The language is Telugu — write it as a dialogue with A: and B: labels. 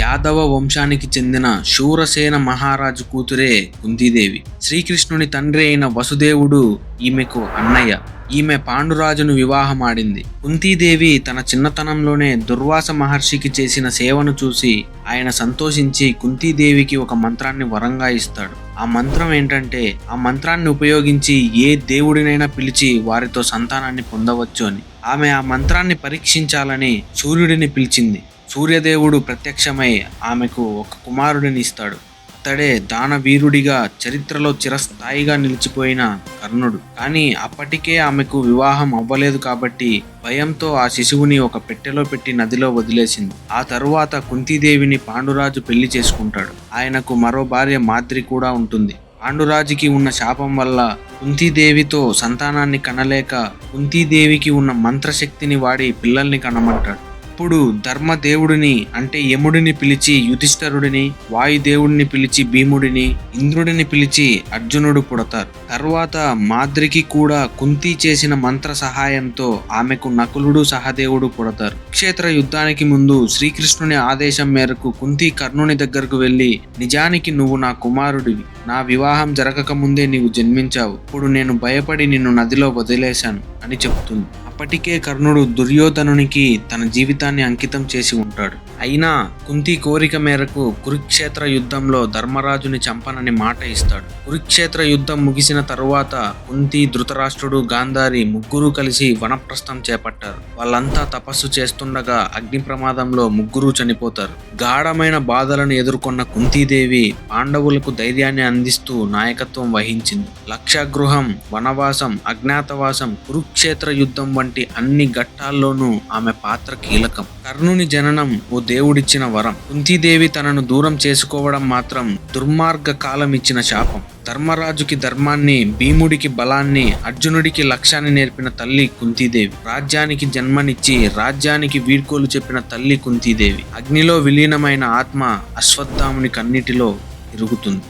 A: యాదవ వంశానికి చెందిన శూరసేన మహారాజు కూతురే కుంతీదేవి. శ్రీకృష్ణుని తండ్రి అయిన వసుదేవుడు ఈమెకు అన్నయ్య. ఈమె పాండురాజును వివాహమాడింది. కుంతీదేవి తన చిన్నతనంలోనే దుర్వాస మహర్షికి చేసిన సేవను చూసి ఆయన సంతోషించి కుంతీదేవికి ఒక మంత్రాన్ని వరంగా ఇస్తాడు. ఆ మంత్రం ఏంటంటే ఆ మంత్రాన్ని ఉపయోగించి ఏ దేవుడినైనా పిలిచి వారితో సంతానాన్ని పొందవచ్చు అని. ఆమె ఆ మంత్రాన్ని పరీక్షించాలని సూర్యుడిని పిలిచింది. సూర్యదేవుడు ప్రత్యక్షమై ఆమెకు ఒక కుమారుడిని ఇస్తాడు. అతడే దానవీరుడిగా చరిత్రలో చిరస్థాయిగా నిలిచిపోయిన కర్ణుడు. కానీ అప్పటికే ఆమెకు వివాహం అవ్వలేదు కాబట్టి భయంతో ఆ శిశువుని ఒక పెట్టెలో పెట్టి నదిలో వదిలేసింది. ఆ తరువాత కుంతీదేవిని పాండురాజు పెళ్ళి చేసుకుంటాడు. ఆయనకు మరో భార్య మాద్రి కూడా ఉంటుంది. పాండురాజుకి ఉన్న శాపం వల్ల కుంతీదేవితో సంతానాన్ని కనలేక కుంతీదేవికి ఉన్న మంత్రశక్తిని వాడి పిల్లల్ని కనమంటాడు. అప్పుడు ధర్మదేవుడిని అంటే యముడిని పిలిచి యుధిష్ఠరుడిని వాయుదేవుడిని పిలిచి భీముడిని ఇంద్రుడిని పిలిచి అర్జునుడు పుడతారు. తర్వాత మాద్రికి కూడా కుంతి చేసిన మంత్ర సహాయంతో ఆమెకు నకులుడు సహదేవుడు పుడతారు. క్షేత్ర యుద్ధానికి ముందు శ్రీకృష్ణుని ఆదేశం మేరకు కుంతి కర్ణుని దగ్గరకు వెళ్ళి నిజానికి నువ్వు నా కుమారుడివి. నా వివాహం జరగక ముందే నీవు జన్మించావు. ఇప్పుడు నేను భయపడి నిన్ను నదిలో వదిలేశాను అని చెబుతుంది అప్పటికే కర్ణుడు దుర్యోధనునికి తన జీవితాన్ని అంకితం చేసి ఉంటాడు. అయినా కుంతి కోరిక మేరకు కురుక్షేత్ర యుద్ధంలో ధర్మరాజుని చంపనని మాట ఇస్తాడు. కురుక్షేత్ర యుద్ధం ముగిసిన తరువాత కుంతి ధృతరాష్ట్రుడు గాంధారి ముగ్గురు కలిసి వనప్రస్థం చేపట్టారు. వాళ్ళంతా తపస్సు చేస్తుండగా అగ్ని ప్రమాదంలో ముగ్గురు చనిపోతారు. గాఢమైన బాధలను ఎదుర్కొన్న కుంతీదేవి పాండవులకు ధైర్యాన్ని అందిస్తూ నాయకత్వం వహించింది. లక్షగృహం వనవాసం అజ్ఞాతవాసం కురుక్షేత్ర యుద్ధం వంటి అన్ని ఘట్టాల్లోనూ ఆమె పాత్ర కీలకం. కర్ణుని జననం ఓ దేవుడిచ్చిన వరం. కుంతీదేవి తనను దూరం చేసుకోవడం మాత్రం దుర్మార్గ కాలం ఇచ్చిన శాపం. ధర్మరాజుకి ధర్మాన్ని భీముడికి బలాన్ని అర్జునుడికి లక్ష్యాన్ని నేర్పిన తల్లి కుంతీదేవి. రాజ్యానికి జన్మనిచ్చి రాజ్యానికి వీడ్కోలు చెప్పిన తల్లి కుంతీదేవి. అగ్నిలో విలీనమైన ఆత్మ అశ్వత్థాముని కన్నిటిలో ఇరుగుతుంది.